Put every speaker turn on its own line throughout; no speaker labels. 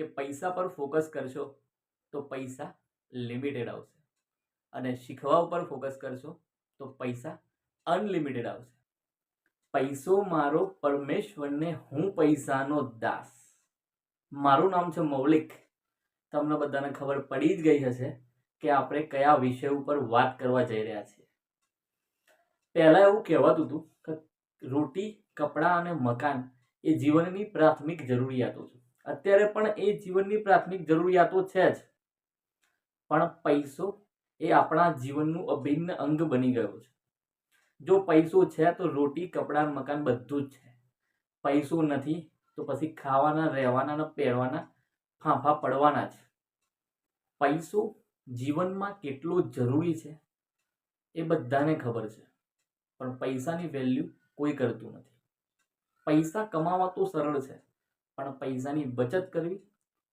કે પૈસા પર ફોકસ કરશો, તો પૈસા લિમિટેડ આવશે. અને શીખવા ઉપર ફોકસ કરશો, તો પૈસા અનલિમિટેડ આવશે. પૈસો મારો પરમેશ્વરને, હું પૈસાનો દાસ. મારું નામ છે મૌલિક. તમને બધાને ખબર પડી જ ગઈ હશે કે આપણે કયા વિષય ઉપર વાત કરવા જઈ રહ્યા છીએ. પહેલાં એવું કહેવાતું હતું કે રોટી, કપડાં અને મકાન એ જીવનની પ્રાથમિક જરૂરિયાતો છે. અત્યારે પણ એ જીવનની પ્રાથમિક જરૂરિયાતો છે જ. પણ પૈસો એ આપણા જીવનનું અભિન્ન અંગ બની ગયો છે. જો પૈસો છે તો રોટી, કપડાં, મકાન બધું જ છે. પૈસો નથી તો પછી ખાવાના, રહેવાના અને પહેરવાના ફાંફા પડવાના છે. પૈસો જીવનમાં કેટલો જરૂરી છે એ બધાને ખબર છે. પણ પૈસાની વેલ્યુ કોઈ કરતું નથી. પૈસા કમાવા તો સરળ છે. પણ પૈસાની બચત કરવી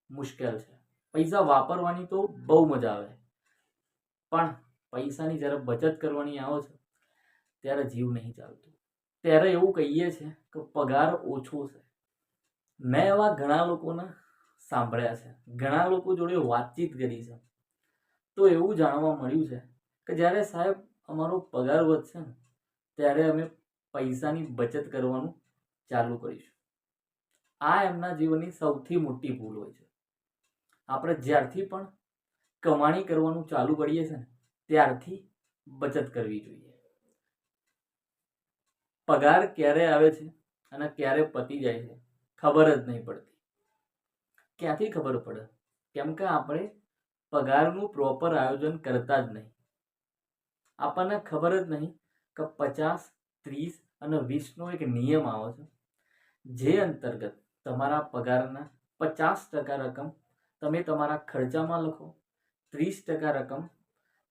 મુશ્કેલ છે. પૈસા વાપરવાની તો બહુ મજા આવે. પણ પૈસાની જ્યારે બચત કરવાની આવે છે, ત્યારે જીવ નહીં ચાલતું. ત્યારે એવું કહીએ છે કે પગાર ઓછો છે. મેં એવા ઘણા લોકોને સાંભળ્યા છે. ઘણા લોકો જોડે વાતચીત કરી છે. તો એવું જાણવા મળ્યું છે કે જ્યારે સાહેબ અમારો પગાર વધશે ને, ત્યારે અમે પૈસાની બચત કરવાનું ચાલુ કરીશું. આ એમના જીવનની સૌથી મોટી ભૂલ હોય છે. આપણે જ્યારથી પણ કમાણી કરવાનું ચાલુ કરીએ છીએ ત્યારથી બચત કરવી જોઈએ. પગાર ક્યારે આવે છે અને ક્યારે પતી જાય છે, ખબર જ નહીં પડતી. ક્યાંથી ખબર પડે? કેમ કે આપણે પગારનું પ્રોપર આયોજન કરતા જ નહીં. આપણને ખબર જ નહીં કે પચાસ, ત્રીસ અને વીસનો એક નિયમ આવે છે, જે અંતર્ગત તમારા પગારના પચાસ ટકા રકમ તમે તમારા ખર્ચામાં લખો, ત્રીસ ટકા રકમ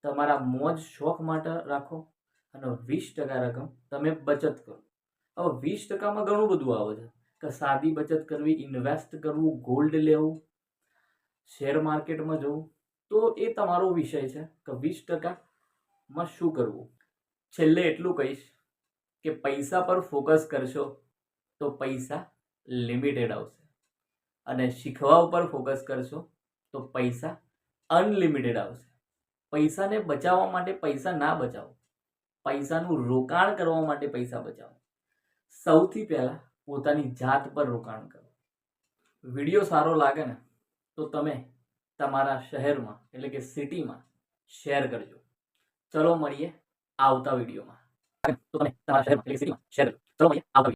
તમારા મોજ શોખ માટે રાખો અને વીસ ટકા રકમ તમે બચત કરો. હવે વીસ ટકામાં ઘણું બધું આવે છે. કે સાદી બચત કરવી ઇન્વેસ્ટ કરવું ગોલ્ડ લેવું શેર માર્કેટમાં જવું, તો એ તમારો વિષય છે કે વીસ ટકામાં શું કરવું? છેલ્લે એટલું કહીશ કે પૈસા પર ફોકસ કરશો તો પૈસા લિમિટેડ આવશે. અને શીખવા ઉપર ફોકસ કરશો તો પૈસા અનલિમિટેડ આવશે. પૈસાને બચાવવા માટે પૈસા ના બચાવો. પૈસાનું રોકાણ કરવા માટે પૈસા બચાવો. સૌથી પહેલાં પોતાની જાત પર રોકાણ કરો. વીડિયો સારો લાગે ને, તો તમે તમારા શહેરમાં, એટલે કે સિટીમાં શેર કરજો. ચલો મળીએ આવતા વિડીયોમાં. તો તમે તમારા શહેરમાં, એટલે કે સિટીમાં શેર કરજો. ચલો મળીએ આવતા